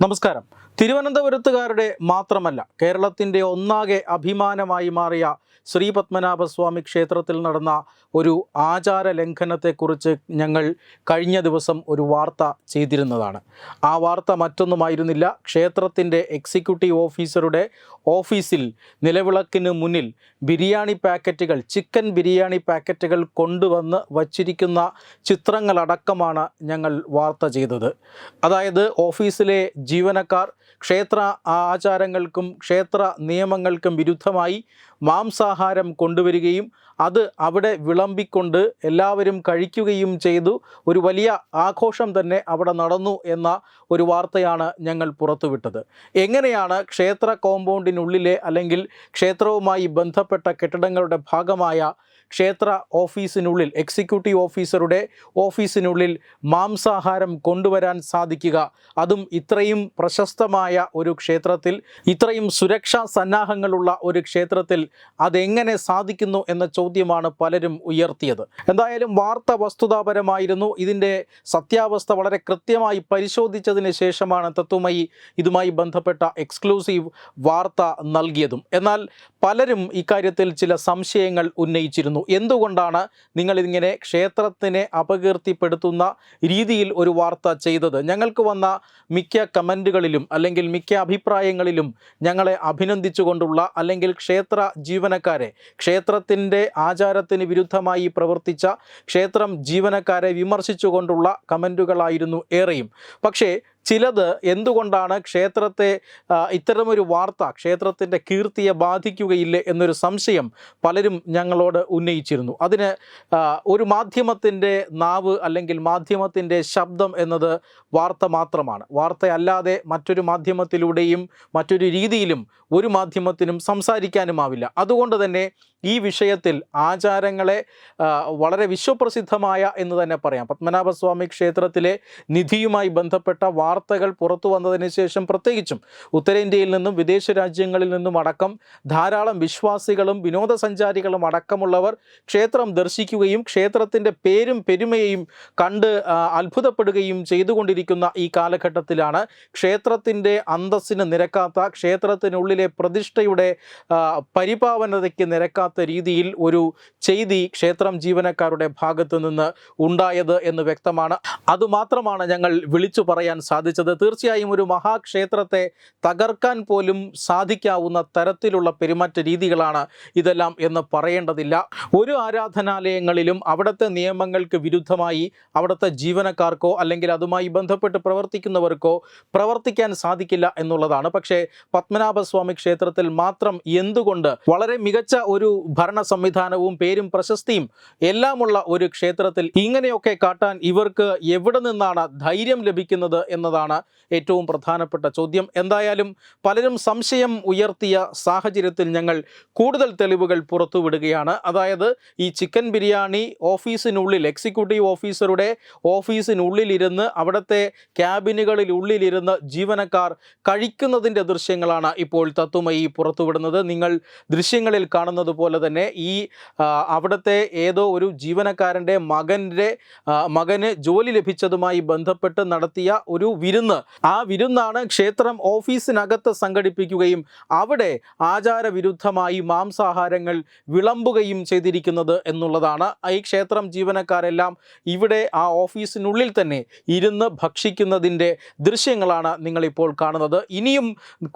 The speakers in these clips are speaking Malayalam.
നമസ്കാരം. തിരുവനന്തപുരത്തുകാരുടെ മാത്രമല്ല കേരളത്തിന്റെ ഒന്നാകെ അഭിമാനമായി മാറിയ ശ്രീ പത്മനാഭസ്വാമി ക്ഷേത്രത്തിൽ നടന്ന ഒരു ആചാര ലംഘനത്തെക്കുറിച്ച് ഞങ്ങൾ കഴിഞ്ഞ ദിവസം ഒരു വാർത്ത ചെയ്തിരുന്നതാണ്. ആ വാർത്ത മറ്റൊന്നുമായിരുന്നില്ല. ക്ഷേത്രത്തിന്റെ എക്സിക്യൂട്ടീവ് ഓഫീസറുടെ ഓഫീസിൽ നിലവിളക്കിന് മുന്നിൽ ബിരിയാണി പാക്കറ്റുകൾ ചിക്കൻ ബിരിയാണി പാക്കറ്റുകൾ കൊണ്ടുവന്ന് വച്ചിരിക്കുന്ന ചിത്രങ്ങളടക്കമാണ് ഞങ്ങൾ വാർത്ത ചെയ്തത്. അതായത് ഓഫീസിലെ ജീവനക്കാർ ക്ഷേത്ര ആചാരങ്ങൾക്കും ക്ഷേത്ര നിയമങ്ങൾക്കും വിരുദ്ധമായി മാംസാഹാരം കൊണ്ടുവരികയും അത് അവിടെ വിളമ്പിക്കൊണ്ട് എല്ലാവരും കഴിക്കുകയും ചെയ്തു. ഒരു വലിയ ആഘോഷം തന്നെ അവിടെ നടന്നു എന്ന ഒരു വാർത്തയാണ് ഞങ്ങൾ പുറത്തുവിട്ടത്. എങ്ങനെയാണ് ക്ഷേത്ര കോമ്പൗണ്ടിനുള്ളിലെ അല്ലെങ്കിൽ ക്ഷേത്രവുമായി ബന്ധപ്പെട്ട കെട്ടിടങ്ങളുടെ ഭാഗമായ ക്ഷേത്ര ഓഫീസിനുള്ളിൽ എക്സിക്യൂട്ടീവ് ഓഫീസറുടെ ഓഫീസിനുള്ളിൽ മാംസാഹാരം കൊണ്ടുവരാൻ സാധിക്കുക. അതും ഇത്രയും പ്രശസ്തമായ ഒരു ക്ഷേത്രത്തിൽ ഇത്രയും സുരക്ഷാ സന്നാഹങ്ങളുള്ള ഒരു ക്ഷേത്രത്തിൽ അതെങ്ങനെ സാധിക്കുന്നു എന്ന ചോദ്യമാണ് പലരും ഉയർത്തിയത്. എന്തായാലും വാർത്ത വസ്തുതാപരമായിരുന്നു ഇതിന്റെ സത്യാവസ്ഥ വളരെ കൃത്യമായി പരിശോധിച്ചതിന് ശേഷമാണ് തത്വമയി ഇതുമായി ബന്ധപ്പെട്ട എക്സ്ക്ലൂസീവ് വാർത്ത നൽകിയതും. എന്നാൽ പലരും ഇക്കാര്യത്തിൽ ചില സംശയങ്ങൾ ഉന്നയിച്ചിരുന്നു. എന്തുകൊണ്ടാണ് നിങ്ങളിങ്ങനെ ക്ഷേത്രത്തിനെ അപകീർത്തിപ്പെടുത്തുന്ന രീതിയിൽ ഒരു വാർത്ത ചെയ്തത്? ഞങ്ങൾക്ക് വന്ന മിക്ക കമന്റുകളിലും അല്ലെങ്കിൽ മിക്ക അഭിപ്രായങ്ങളിലും ഞങ്ങളെ അഭിനന്ദിച്ചുകൊണ്ടുള്ള അല്ലെങ്കിൽ ക്ഷേത്ര ജീവനക്കാരെ ക്ഷേത്രത്തിന്റെ ആചാരത്തിന് വിരുദ്ധമായി പ്രവർത്തിച്ച ക്ഷേത്രം ജീവനക്കാരെ വിമർശിച്ചുകൊണ്ടുള്ള കമന്റുകളായിരുന്നു ഏറെയും. പക്ഷേ ചിലത് എന്തുകൊണ്ടാണ് ക്ഷേത്രത്തെ ഇത്തരമൊരു വാർത്ത ക്ഷേത്രത്തിന്റെ കീർത്തിയെ ബാധിക്കുകയില്ല എന്നൊരു സംശയം പലരും ഞങ്ങളോട് ഉന്നയിച്ചിരുന്നു. അതിന് ഒരു മാധ്യമത്തിന്റെ നാവ് അല്ലെങ്കിൽ മാധ്യമത്തിന്റെ ശബ്ദം എന്നത് വാർത്ത മാത്രമാണ്. വാർത്തയല്ലാതെ മറ്റൊരു മാധ്യമത്തിലൂടെയും മറ്റൊരു രീതിയിലും ഒരു മാധ്യമത്തിനും സംസാരിക്കാനുമാവില്ല. അതുകൊണ്ട് തന്നെ ഈ വിഷയത്തിൽ ആചാരങ്ങളെ വളരെ വിശ്വപ്രസിദ്ധമായ എന്ന് തന്നെ പറയാം. പത്മനാഭസ്വാമി ക്ഷേത്രത്തിലെ നിധിയുമായി ബന്ധപ്പെട്ട വാർത്തകൾ പുറത്തു വന്നതിന് ശേഷം പ്രത്യേകിച്ചും ഉത്തരേന്ത്യയിൽ നിന്നും വിദേശ രാജ്യങ്ങളിൽ നിന്നും അടക്കം ധാരാളം വിശ്വാസികളും വിനോദസഞ്ചാരികളും അടക്കമുള്ളവർ ക്ഷേത്രം ദർശിക്കുകയും ക്ഷേത്രത്തിന്റെ പേരും പെരുമയും കണ്ട് അത്ഭുതപ്പെടുകയും ചെയ്തുകൊണ്ടിരിക്കുന്ന ഈ കാലഘട്ടത്തിലാണ് ക്ഷേത്രത്തിന്റെ അന്തസ്സിന് നിരക്കാത്ത ക്ഷേത്രത്തിനുള്ളിലെ പ്രതിഷ്ഠയുടെ പരിപാവനതയ്ക്ക് നിരക്കാത്ത രീതിയിൽ ഒരു ചെയ്തി ക്ഷേത്രം ജീവനക്കാരുടെ ഭാഗത്തു നിന്ന് ഉണ്ടായത് എന്ന് വ്യക്തമാണ്. അതുമാത്രമാണ് ഞങ്ങൾ വിളിച്ചു പറയാൻ സാധിച്ചത് തീർച്ചയായും ഒരു മഹാക്ഷേത്രത്തെ തകർക്കാൻ പോലും സാധിക്കാവുന്ന തരത്തിലുള്ള പെരുമാറ്റ രീതികളാണ് ഇതെല്ലാം എന്ന് പറയേണ്ടതില്ല. ഒരു ആരാധനാലയങ്ങളിലും അവിടുത്തെ നിയമങ്ങൾക്ക് വിരുദ്ധമായി അവിടുത്തെ ജീവനക്കാർക്കോ അല്ലെങ്കിൽ അതുമായി ബന്ധപ്പെട്ട് പ്രവർത്തിക്കുന്നവർക്കോ പ്രവർത്തിക്കാൻ സാധിക്കില്ല എന്നുള്ളതാണ്. പക്ഷേ പത്മനാഭസ്വാമി ക്ഷേത്രത്തിൽ മാത്രം എന്തുകൊണ്ട് വളരെ മികച്ച ഒരു ഭരണ സംവിധാനവും പേരും പ്രശസ്തിയും എല്ലാമുള്ള ഒരു ക്ഷേത്രത്തിൽ ഇങ്ങനെയൊക്കെ കാട്ടാൻ ഇവർക്ക് എവിടെ നിന്നാണ് ധൈര്യം ലഭിക്കുന്നത് എന്നതാണ് ഏറ്റവും പ്രധാനപ്പെട്ട ചോദ്യം. എന്തായാലും പലരും സംശയം ഉയർത്തിയ സാഹചര്യത്തിൽ ഞങ്ങൾ കൂടുതൽ തെളിവുകൾ പുറത്തുവിടുകയാണ്. അതായത് ഈ ചിക്കൻ ബിരിയാണി ഓഫീസിനുള്ളിൽ എക്സിക്യൂട്ടീവ് ഓഫീസറുടെ ഓഫീസിനുള്ളിലിരുന്ന് അവിടുത്തെ ക്യാബിനുകളിൽ ഉള്ളിലിരുന്ന് ജീവനക്കാർ കഴിക്കുന്നതിന്റെ ദൃശ്യങ്ങളാണ് ഇപ്പോൾ തത്വമയി പുറത്തുവിടുന്നത്. നിങ്ങൾ ദൃശ്യങ്ങളിൽ കാണുന്നത് പോലെ തന്നെ ഈ അവിടുത്തെ ഏതോ ഒരു ജീവനക്കാരന്റെ മകന്റെ മകന് ജോലി ലഭിച്ചതുമായി ബന്ധപ്പെട്ട് നടത്തിയ ഒരു വിരുന്ന്. ആ വിരുന്നാണ് ക്ഷേത്രം ഓഫീസിനകത്ത് സംഘടിപ്പിക്കുകയും അവിടെ ആചാരവിരുദ്ധമായി മാംസാഹാരങ്ങൾ വിളമ്പുകയും ചെയ്തിരിക്കുന്നത് എന്നുള്ളതാണ്. ഈ ക്ഷേത്രം ജീവനക്കാരെല്ലാം ഇവിടെ ആ ഓഫീസിനുള്ളിൽ തന്നെ ഇരുന്ന് ഭക്ഷിക്കുന്നതിന്റെ ദൃശ്യങ്ങളാണ് നിങ്ങളിപ്പോൾ കാണുന്നത്. ഇനിയും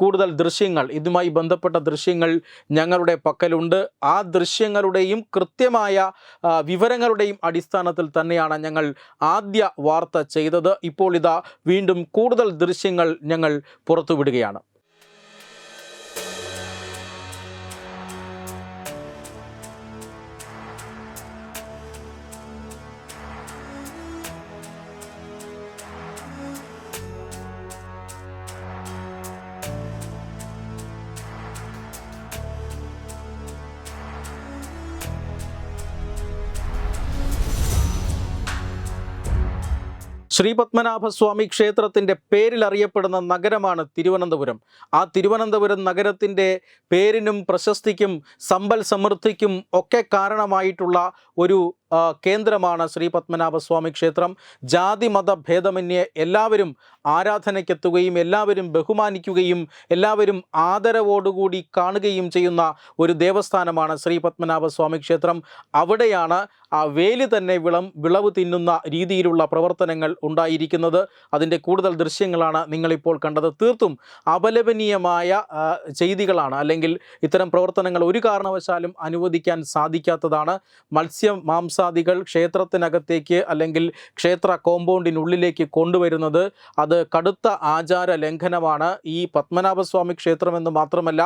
കൂടുതൽ ദൃശ്യങ്ങൾ ഇതുമായി ബന്ധപ്പെട്ട ദൃശ്യങ്ങൾ ഞങ്ങളുടെ പക്കലുണ്ട്. ആ ദൃശ്യങ്ങളുടെയും കൃത്യമായ വിവരങ്ങളുടെയും അടിസ്ഥാനത്തിൽ തന്നെയാണ് ഞങ്ങൾ ആദ്യ വാർത്ത ചെയ്തത്. ഇപ്പോൾ ഇതാ വീണ്ടും കൂടുതൽ ദൃശ്യങ്ങൾ ഞങ്ങൾ പുറത്തുവിടുകയാണ്. ശ്രീ പത്മനാഭസ്വാമി ക്ഷേത്രത്തിന്റെ പേരിൽ അറിയപ്പെടുന്ന നഗരമാണ് തിരുവനന്തപുരം. ആ തിരുവനന്തപുരം നഗരത്തിന്റെ പേരിനും പ്രശസ്തിക്കും സമ്പൽ സമൃദ്ധിക്കും ഒക്കെ കാരണമായിട്ടുള്ള ഒരു കേന്ദ്രമാണ് ശ്രീ പത്മനാഭസ്വാമി ക്ഷേത്രം. ജാതി മത ഭേദമന്യേ എല്ലാവരും ആരാധനയ്ക്കെത്തുകയും എല്ലാവരും ബഹുമാനിക്കുകയും എല്ലാവരും ആദരവോടുകൂടി കാണുകയും ചെയ്യുന്ന ഒരു ദേവസ്ഥാനമാണ് ശ്രീ പത്മനാഭസ്വാമി ക്ഷേത്രം. അവിടെയാണ് ആ വേലി തന്നെ വിളം വിളവ് തിന്നുന്ന രീതിയിലുള്ള പ്രവർത്തനങ്ങൾ ഉണ്ടായിരിക്കുന്നത്. അതിന്റെ കൂടുതൽ ദൃശ്യങ്ങളാണ് നിങ്ങളിപ്പോൾ കണ്ടത്. തീർത്തും അപലപനീയമായ ചെയ്തികളാണ്. അല്ലെങ്കിൽ ഇത്തരം പ്രവർത്തനങ്ങൾ ഒരു കാരണവശാലും അനുവദിക്കാൻ സാധിക്കാത്തതാണ്. മത്സ്യ മാംസാദികൾ ക്ഷേത്രത്തിനകത്തേക്ക് അല്ലെങ്കിൽ ക്ഷേത്ര കോമ്പൗണ്ടിനുള്ളിലേക്ക് കൊണ്ടുവരുന്നത് അത് കടുത്ത ആചാര ലംഘനമാണ്. ഈ പത്മനാഭസ്വാമി ക്ഷേത്രമെന്ന് മാത്രമല്ല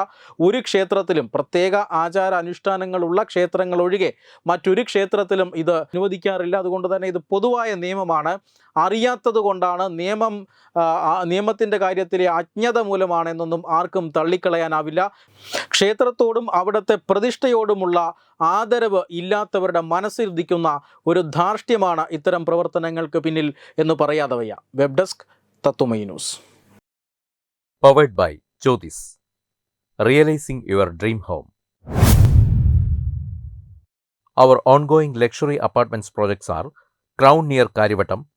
ഒരു ക്ഷേത്രത്തിലും പ്രത്യേക ആചാര അനുഷ്ഠാനങ്ങളുള്ള ക്ഷേത്രങ്ങൾ ഒഴികെ മറ്റൊരു ക്ഷേത്രത്തിലും ഇത് അനുവദിക്കാറില്ല. അതുകൊണ്ട് തന്നെ ഇത് പൊതുവായ നിയമമാണ്. അറിയാത്തത് കൊണ്ടാണ് നിയമം നിയമത്തിന്റെ കാര്യത്തിലെ അജ്ഞത മൂലമാണെന്നൊന്നും ആർക്കും തള്ളിക്കളയാനാവില്ല ക്ഷേത്രത്തോടും അവിടുത്തെ പ്രതിഷ്ഠയോടുമുള്ള ആദരവ് ഇല്ലാത്തവരുടെ മനസ്സിരുദിക്കുന്ന ഒരു ധാർഷ്ട്യമാണ് ഇത്തരം പ്രവർത്തനങ്ങൾക്ക് പിന്നിൽ എന്ന് പറയാതെ വയ്യ web desk Tatwamayi news powered by Jyotis. Realizing your dream home. Our ongoing luxury apartments projects are Crown near